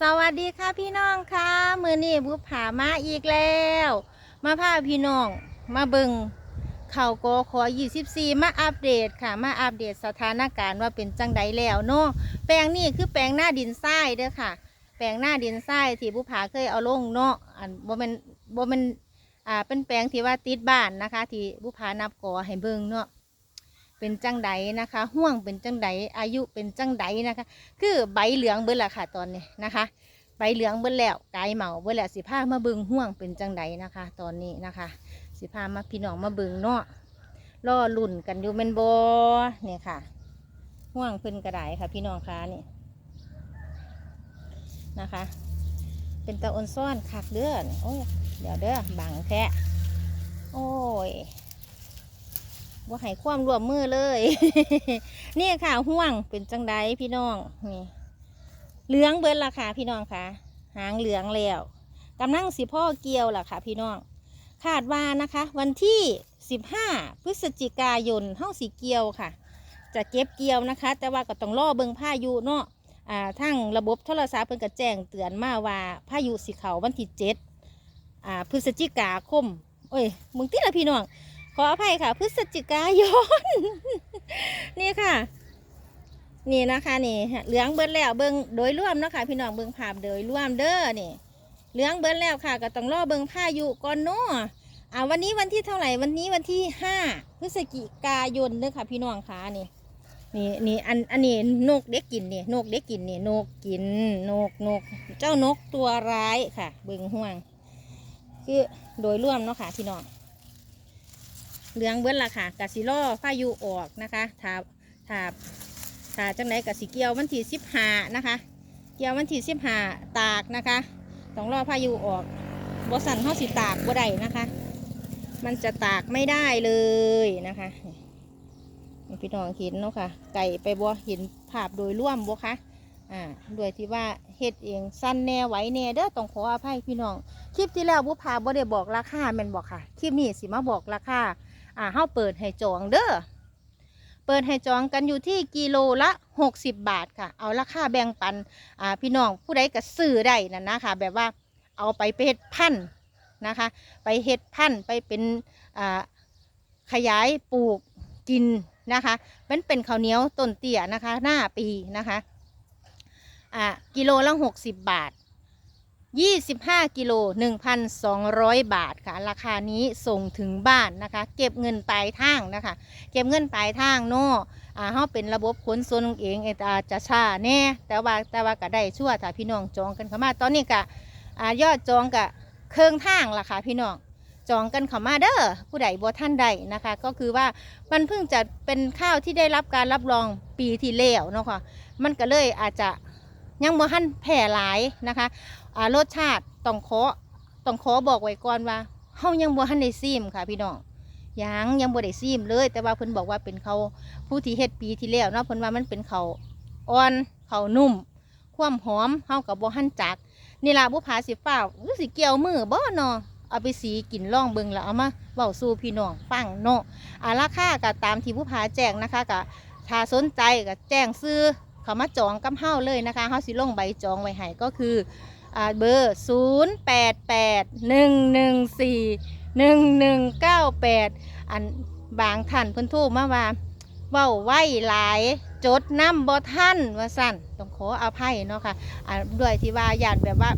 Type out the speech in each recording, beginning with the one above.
สวัสดีค่ะพี่น้องค่ะมือนี้บุผามาอีกแล้ว มาพาพี่น้องมาเบิงเข่าวกขอ 24 มาอัปเดตค่ะ มาอัปเดตสถานการณ์ว่าเป็นจังใดแล้วเนาะแปลงนี่คือแปลงหน้าดินทรายเด้อค่ะ แปลงหน้าดินทรายที่บุผาเคยเอาลงเนาะอันบ่แม่นบ่แม่นอ่าเป็นแปลงที่ว่าติดบ้านนะคะ ที่บุผานับกอให้เบิงเนาะ เป็นจังใดนะคะ ห่วงเป็นจังใดอายุเป็นจังใดนะคะ คือใบเหลืองเบิดละค่ะตอนนี้นะคะ ใบเหลืองเบิดแล้วกายเหมาเบิดแล้วสิพามาบิงห่วงเป็นจังใดนะคะ ตอนนี้นะคะ สิพามาพี่น้องมาบิงเนาะล่อลุ่นกันอยู่เป็นบเนี่ยค่ะ ห่วงพิ่นกระไดค่ะ พี่น้องคะนี่นะคะ เป็นตะออนซ่อนคักเด้อนโอ้ยเดี๋ยวเด้อบังแค่โอ้ย ว่าให้ความร่วมมือเลย นี่ค่ะห่วงเป็นจังใดพี่น้องนี่เหลืองเบิดละค่ะพี่น้องค่ะ หางเหลืองแล้วกำลังสิพ่อเกี่ยวล่ะค่ะ พี่น้องคาดว่านะคะ วันที่ 15 พฤศจิกายนเฮาสีเกี่ยวค่ะ จะเก็บเกี่ยวนะคะ แต่ว่าก็ต้องรอเบิงพายุเนาะอ่าทั้งระบบโทรศัพท์เพิ่นก็แจ้งเตือนมาว่าพายุสิเขาวันที่7อ่าพฤศจิกาคมโอ้ยมึงติละพี่น้อง ขออภัยค่ะ พฤศจิกายน นี่ค่ะ นี่นะคะนี่เหลืองเบิ้ลแล้วเบิ้งโดยร่วมเนาะคะพี่น้องเบิ้งภาพโดยร่วมเด้อนี่เหลืองเบิ้ลแล้วค่ะ ก็ต้องรอเบิ้งพายุก่อนเนาะอ่าวันนี้วันที่เท่าไหร่วันนี้วันที่ห้าพฤศจิกายนเด้อค่ะพี่น้องค่ะนี่นี่นี่อันอันนี้นกเด็กกินนี่นกเด็กกินนี่นกกินนกนก เจ้านกตัวร้ายค่ะ เบิ้งห่วง คือโดยร่วมเนาะค่ะพี่น้อง เหลืองเบิ้ละค่ะกะสิล่อพายุออกนะคะถาถาถาจังไหนกะสิเกี่ยววันที่สิบห้านะคะ เกี่ยววันที่สิบห้าตากนะคะต้องรอพายุออกบสันเขาสิตากบ่ได้นะคะ มันจะตากไม่ได้เลยนะคะพี่น้องเห็นเนาะค่ะ ไก่ไปบ่เห็นภาพโดยร่วมบ่คะอ่าโดยที่ว่าเฮ็ดเองสั้นแน่ไหวแน่เด้อต้องขออภัยพี่น้อง คลิปที่แล้วบุพาบ่ได้บอกราคาแม่นบอกค่ะ คลิปนี้สิมาบอกราคา อ่าเฮาเปิดให้จองเด้อเปิดให้จองกันอยู่ที่กิโลละ 60 บาทค่ะ เอาราคาแบ่งปันอ่าพี่น้องผู้ใดก็ซื้อได้นั่นนะคะแบบว่าเอาไปไปเฮ็ดพันธุ์นะคะ ไปเฮ็ดพันธุ์ไปเป็นอ่าขยายปลูกกินนะคะเป็นเป็นข้าวเหนียวต้นเตี้ยนะคะ หน้าปีนะคะอ่ากิโลละ 60 บาท 25 กิโล 1,200 บาทค่ะ ราคานี้ส่งถึงบ้านนะคะ เก็บเงินปลายทางนะคะ เก็บเงินปลายทางเนาะอ่าเฮาเป็นระบบขนส่งเองเออาจจะช้าแน่แต่ว่าแต่ว่าก็ได้ชั่วถ้าพี่น้องจองกันเข้ามา ตอนนี้ก็อ่ายอดจองก็เครื่องทางล่ะค่ะพี่น้องจองกันเข้ามาเด้อผู้ใดบ่ท่านใดนะคะ ก็คือว่ามันเพิ่งจะเป็นข้าวที่ได้รับการรับรองปีที่แล้วเนาะค่ะมันก็เลยอาจจะ ยังบ่ทันแพร่หลายนะคะอ่ารสชาติต้องขอต้องขอบอกไว้ก่อนว่าเฮายังบ่ทันได้ซีมค่ะพี่น้องยังยังบ่ได้ซีมเลย แต่ว่าเพิ่นบอกว่าเป็นเขาผู้ที่เฮ็ดปีที่แล้วเนาะเพิ่นว่ามันเป็นเขาอ่อนเขานุ่ม ความหอมเฮากับบ่ทันจักนี่ล่ะบุผาสิฟ้าหรือสิเกี่ยวมือบ่เนาะเอาไปสีกินล่องเบิงแล้วเอามาเว้าสู่พี่น้องฟังเนาะอ่าราคาก็ตามที่ผู้ผาแจ้งนะคะก็ถ้าสนใจก็แจ้งซื้อ เขามาจองกับเฮาเลยนะคะเฮาสิลงใบจองไว้ให้ก็คือเบอร์ 0 8 8 1 1 4 1 1 9 8 อันบางท่านเพิ่นโทรมาว่าเว้าไว้หลายจดน้ำบ่ท่านว่าสั่นต้องขออภัยเนาะค่ะอ่าด้วยที่ว่าญาติแบบว่า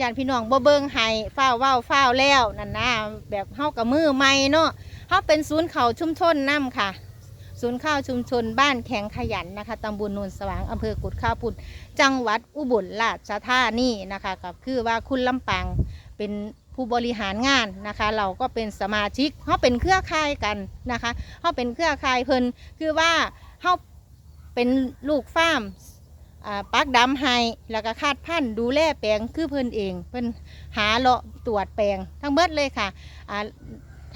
ญาติพี่น้องบ่เบิ่งให้ฟ้าเว้าฟ้าแล้วนั่นนะแบบเฮากับมือใหม่เนาะเฮาเป็นศูนย์เขาชุมชนน้ำค่ะ ศูนย์ข้าวชุมชนบ้านแข็งขยันนะคะตำบลโนนสว่างอำเภอกุดข้าวปุนจังหวัดอุบลราชธานีนะคะก็คือว่าคุณลำปางเป็นผู้บริหารงานนะคะ เราก็เป็นสมาชิกเขาเป็นเครือข่ายกันนะคะเขาเป็นเครือข่ายเพิ่นคือว่าเขาเป็นลูกฟาร์มอ่าปักดำให้แล้วก็คาดพันธุ์ดูแลแปลงคือเพิ่นเอง เพิ่นหาเลาะตรวจแปลงทั้งเบิดเลยค่ะอ่า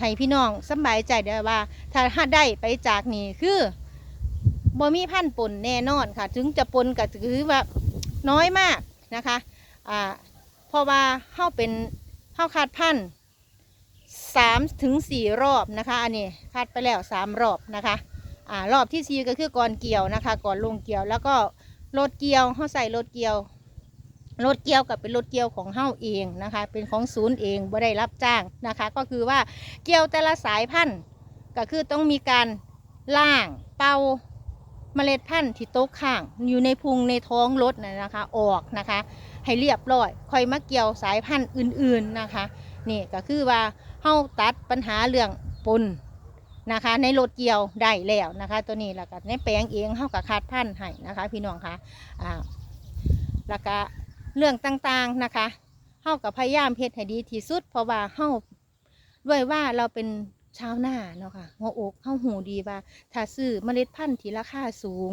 ให้พี่น้องสบายใจได้ว่า ถ้าได้ไปจากนี่คือบ่มีพันปนแน่นอนค่ะ ถึงจะปนก็ถือว่าน้อยมากนะคะอ่าเพราะว่าเข้าเป็นเข้าคาดพันสามถึงสี่รอบนะคะ อันนี้คาดไปแล้วสามรอบนะคะอ่ารอบที่สี่ก็คือก่อนเกี่ยวนะคะ ก่อนลงเกี่ยวแล้วก็รถเกี่ยวเข้าใส่รถเกี่ยว รถเกี่ยวกับเป็นรถเกี่ยวของเฮาเองนะคะ เป็นของศูนย์เองบ่ได้รับจ้างนะคะ ก็คือว่าเกี่ยวแต่ละสายพันธุ์ก็คือต้องมีการล่างเป่าเมล็ดพันธุ์ที่โตกข้างอยู่ในพุงในท้องรถนะนะคะออกนะคะ ให้เรียบร้อยค่อยมาเกี่ยวสายพันธุ์อื่นๆนะคะนี่ก็คือว่าเฮาตัดปัญหาเรื่องปนนะคะในรถเกี่ยวได้แล้วนะคะ ตัวนี้แล้วก็ในแปลงเองเฮากับคาดพันธุ์ให้นะคะ พี่น้องคะอ่าแล้วก็ เรื่องต่างๆนะคะเฮากับพยายามเฮ็ดให้ดีที่สุด เพราะว่าเฮาด้วยว่าเราเป็นชาวนาเนาะค่ะหัวอกเฮาหูดีว่า ถ้าซื้อเมล็ดพันธุ์ที่ราคาสูง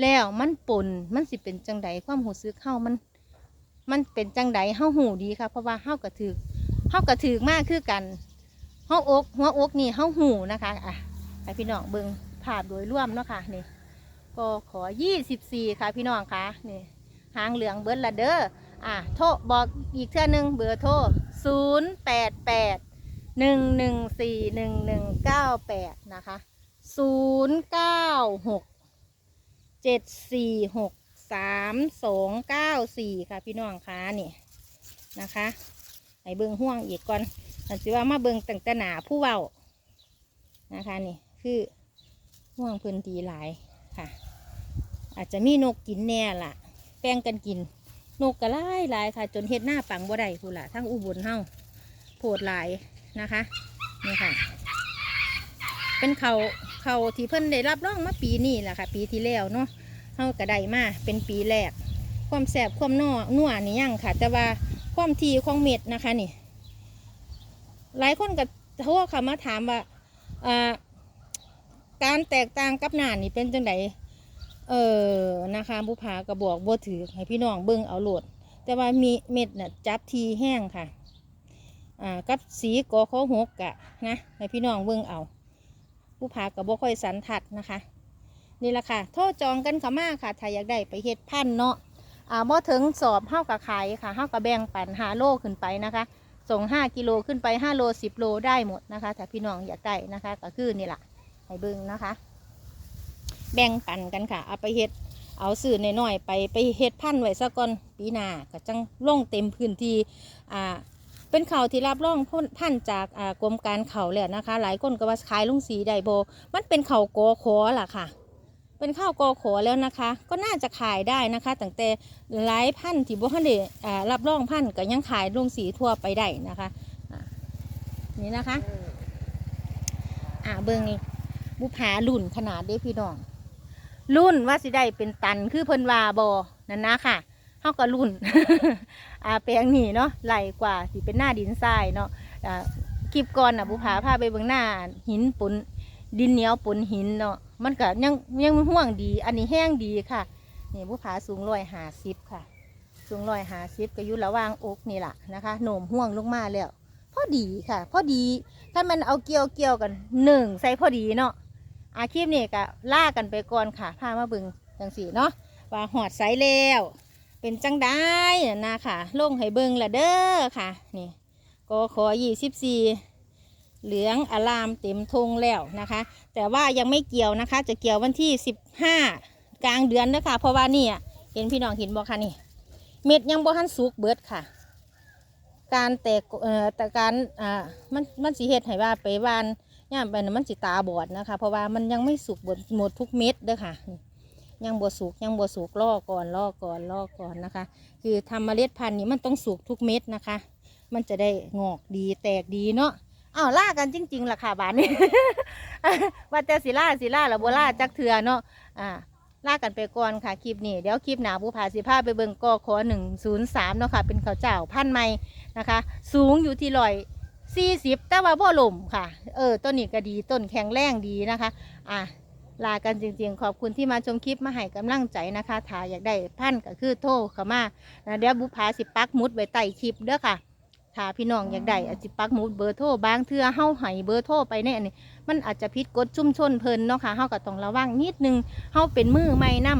แล้วมันปนมันสิเป็นจังใดความหูซึกเฮามัน มันเป็นจังใดเฮาหูดีค่ะ เพราะว่าเฮากระถือเฮากระถือมากคือกันเฮาอกหัวอกนี่เฮาหูนะคะอะให้พี่น้องเบิ่งภาพโดยรวมเนาะค่ะนี่ก็ขอ 24 ค่ะพี่น้องค่ะนี่ หางเหลืองเบิดละเด้ออะโทรบอกอีกเท่านึงเบอร์โทร088 114 1198 นะคะ 096เจ็ดสี่หกสามสองเก้าสี่ค่ะพี่น้องคะนี่นะคะให้เบิงห่วงอีกก่อนอันสิว่ามาเบิงตั้งแต่หนาผู้เว้านะคะนี่คือห่วงพื้นที่หลายค่ะ อาจจะมีนกกินแน่ล่ะ แป้งกันกิน นกกระไล่หลายค่ะ จนเฮ็ดหน้าปังบ่ได้พูนล่ะทั้งอุบลเฮาโผดหลายนะคะนี่ค่ะ เป็นเขาเขาที่เพิ่นได้รับรองมาปีนี้แหละค่ะ ปีที่แล้วเนาะเฮาก็ได้มาเป็นปีแรก ความแสบความนัวนัวนี่ยังค่ะ แต่ว่าความทีของเม็ดนะคะนี่ หลายคนก็โทรเข้ามาถามว่าการแตกต่างกับหน้านี่เป็นจังได เออนะคะบุพากระบอกบ่ถือให้พี่น้องเบิ่งเอาโหลด แต่ว่ามีเม็ดน่ะจับทีแห้งค่ะ อ่ากับสีกอข้อหกกะนะให้พี่น้องเบิ่งเอา ผู้พากับบ่ค่อยสันทัดนะคะ นี่แหละค่ะโทษจองกันขามาค่ะถ้าอยากได้ไปเฮ็ดพันเนาะอ่าบ่ถึงสอบเฮากับขายค่ะเฮากับแบ่งปัน5โลขึ้นไปนะคะส่ง 5 กิโลขึ้นไป 5 โล 10 โลได้หมดนะคะ ถ้าพี่น้องอยากได้นะคะ ก็คือนี่แหละให้เบิ่งนะคะ แบ่งปันกันค่ะเอาไปเฮ็ดเอาสื่อน้อยๆไปไปเฮ็ดพันไว้ซะก่อนปีหน้าก็จังล่งเต็มพื้นที่อ่าเป็นข่าวที่รับรองพ้นพันจากอ่ากรมการเข่าวแล้วนะคะ หลายคนก็ว่าขายลุงสีไดโบ มันเป็นข่าวกอขอล่ะค่ะ เป็นข้าวกอขอแล้วนะคะ ก็น่าจะขายได้นะคะตั้งแต่หลายพันที่บ่ทันได้อ่ารับรองพันก็ยังขายลุงสีทั่วไปได้นะคะนี่นะคะ อ่าเบิงบุผารุ่นขนาดเด้พี่น้อง รุ่นว่าสิได้เป็นตันคือเพิ่นว่าบอนั่นนะค่ะเฮาก็รุ่นอาแปลงนี่เนาะไหลกว่าสิเป็นหน้าดินทรายเนาะอ่าคลิปก่อนน่ะบุผาพาไปเบิ่งหน้าหินปนดินเหนียวปนหินเนาะมันก็ยังยังห่วงดี อันนี้แห้งดีค่ะนี่บุผาสูงร้อยหาสิบค่ะ สูงร้อยหาสิบก็อยู่ระหว่างอกนี่แหละนะคะโหน่มห่วงลงมาแล้วพอดีค่ะ พอดีถ้ามันเอาเกี่ยวเกี่ยวกันหนึ่งใส่พอดีเนาะ อาคลิปนี่ก็ล่ากันไปก่อนค่ะพามาเบิงจังสีเนาะว่าหอดใสแล้ว เป็นจังได้นะค่ะลงให้เบิงละเด้อค่ะ นี่ก็ขอยี่สิบสี่เหลืองอารามเต็มทงแล้วนะคะ แต่ว่ายังไม่เกี่ยวนะคะ จะเกี่ยววันที่สิบห้ากลางเดือนนะคะเพราะว่านี่อะเห็นพี่น้องเห็นบอกค่ะนี่ เม็ดยังบ่ทันสุกเบิดค่ะ การแตกเอ่อแต่การอ่ามันมันสีเฮ็ดให้ว่าไปวาน ย่ามไปนะมันสิตาบอดนะคะ เพราะว่ามันยังไม่สุกหมดหมดทุกเม็ดเด้อค่ะ ยังบ่สุกยังบ่สุกลอก่อนลอก่อนลอก่อนนะคะ คือทำเมล็ดพันธุ์นี้มันต้องสุกทุกเม็ดนะคะ มันจะได้งอกดีแตกดีเนาะอ้าวล่ากันจริงๆล่ะค่ะบานนี้ว่าแต่สิล่าสิล่าหรือบ่ล่าจักเถือเนาะอ่าล่ากันไปก่อนค่ะคลิปนี้เดี๋ยวคลิปหนาผู้ผาสิพาไปเบิงกอขอหนึ่งศูนย์สามเนาะค่ะ เป็นข้าวเจ้าพันธุ์ใหม่นะคะ สูงอยู่ที่ร้อย สี่สิบแต่ว่าบ่ลมค่ะ เออ ต้นนี้ก็ดี ต้นแข็งแรงดีนะคะ อะ ลากันจริงๆ ขอบคุณที่มาชมคลิปมาให้กำลังใจนะคะ ถ้าอยากได้พันก็คือโทรเข้ามานะเดี๋ยวบุพาสิปักมุดไว้ใต้คลิปเด้อค่ะ ถ้าพี่น้องอยากได้อาจสิปักมุดเบอร์โทรบางเทื่อเฮาให้เบอร์โทรไปเนี่ยนนี้มันอาจจะผิดกฎชุมชนเพลินเนาะค่ะเฮาก็ต้องระวังนิดนึงเฮาเป็นมือใหม่นํ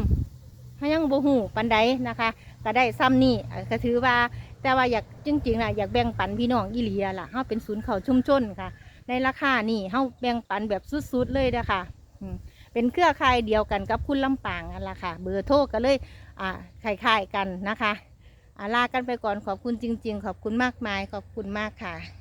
เฮายังบ่ฮู้ปานใดนะคะ ก็ได้ซ้ำนี่ก็ถือว่า แต่ว่าอยากจริงๆนะอยากแบ่งปันพี่น้องอีหลีอะล่ะเฮาเป็นศูนย์เขาชุมชนค่ะ ในราคานี่เฮาแบ่งปันแบบสุดๆเลยนะคะเป็นเครือข่ายเดียวกันกับคุณลำปางนั่นแหละค่ะ เบอร์โทรก็เลยอ่าคล้ายๆกันนะคะอาลากันไปก่อนขอบคุณจริง ๆ ขอบคุณมากมายขอบคุณมากค่ะ